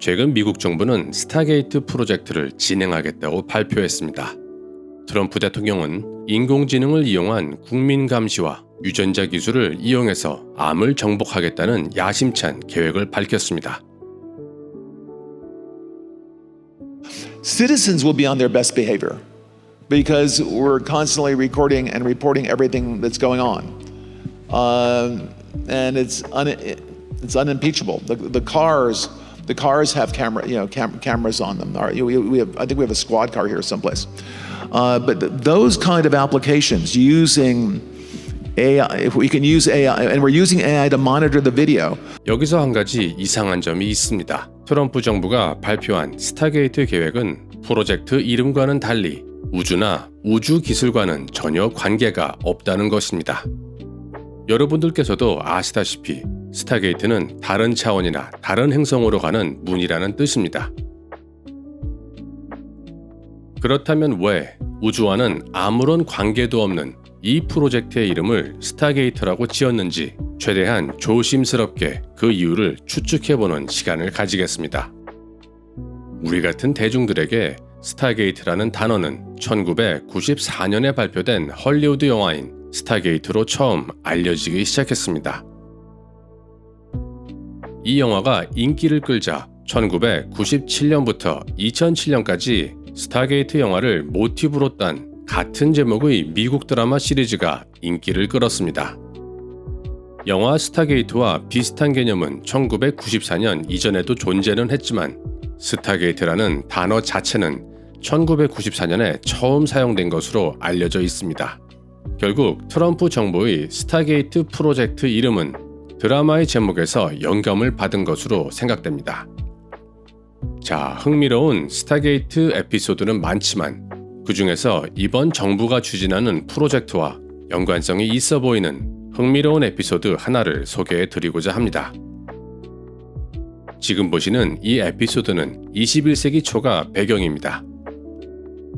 최근 미국 정부는 스타게이트 프로젝트를 진행하겠다고 발표했습니다. 트럼프 대통령은 인공지능을 이용한 국민 감시와 유전자 기술을 이용해서 암을 정복하겠다는 야심찬 계획을 밝혔습니다. citizens will be on their best behavior because we're constantly recording and reporting everything that's going on. Um, and it's, un, it's unimpeachable. The, the cars, the cars have camera, you know, cam- cameras on them. Right, we, we have, I think we have a squad car here someplace. Uh, but th- those kind of applications using AI, if we can use AI, and we're using AI to monitor the video, 여기서 한 가지 이상한 점이 있습니다. 트럼프 정부가 발표한 스타게이트 계획은 프로젝트 이름과는 달리 우주나 우주 기술과는 전혀 관계가 없다는 것입니다. 여러분들께서도 아시다시피 스타게이트는 다른 차원이나 다른 행성으로 가는 문이라는 뜻입니다. 그렇다면 왜 우주와는 아무런 관계도 없는 이 프로젝트의 이름을 스타게이트라고 지었는지 최대한 조심스럽게 그 이유를 추측해보는 시간을 가지겠습니다. 우리 같은 대중들에게 스타게이트라는 단어는 1994년에 발표된 헐리우드 영화인 스타게이트로 처음 알려지기 시작했습니다. 이 영화가 인기를 끌자 1997년부터 2007년까지 스타게이트 영화를 모티브로 딴 같은 제목의 미국 드라마 시리즈가 인기를 끌었습니다. 영화 스타게이트와 비슷한 개념은 1994년 이전에도 존재는 했지만 스타게이트라는 단어 자체는 1994년에 처음 사용된 것으로 알려져 있습니다. 결국 트럼프 정부의 스타게이트 프로젝트 이름은 드라마의 제목에서 영감을 받은 것으로 생각됩니다. 자, 흥미로운 스타게이트 에피소드는 많지만 그 중에서 이번 정부가 추진하는 프로젝트와 연관성이 있어 보이는 흥미로운 에피소드 하나를 소개해 드리고자 합니다. 지금 보시는 이 에피소드는 21세기 초가 배경입니다.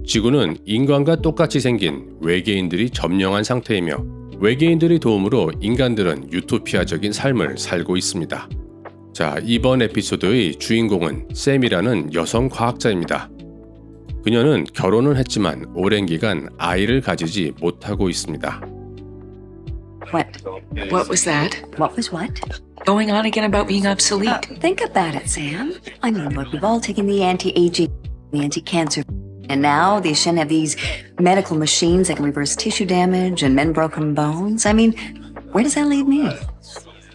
지구는 인간과 똑같이 생긴 외계인들이 점령한 상태이며 외계인들의 도움으로 인간들은 유토피아적인 삶을 살고 있습니다. 자, 이번 에피소드의 주인공은 샘이라는 여성 과학자입니다. 그녀는 결혼은 했지만 오랜 기간 아이를 가지지 못하고 있습니다. What? What was that? What was what? Going on again about being Uh, obsolete. think about it, Sam. I mean, look, we've all taken the anti-aging, the anti-cancer, and now they shouldn't have these medical machines that can reverse tissue damage and mend broken bones. I mean, where does that leave me?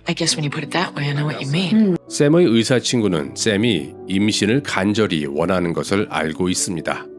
I guess when you put it that way, I know what you mean. 샘의 의사 친구는 샘이 임신을 간절히 원하는 것을 알고 있습니다.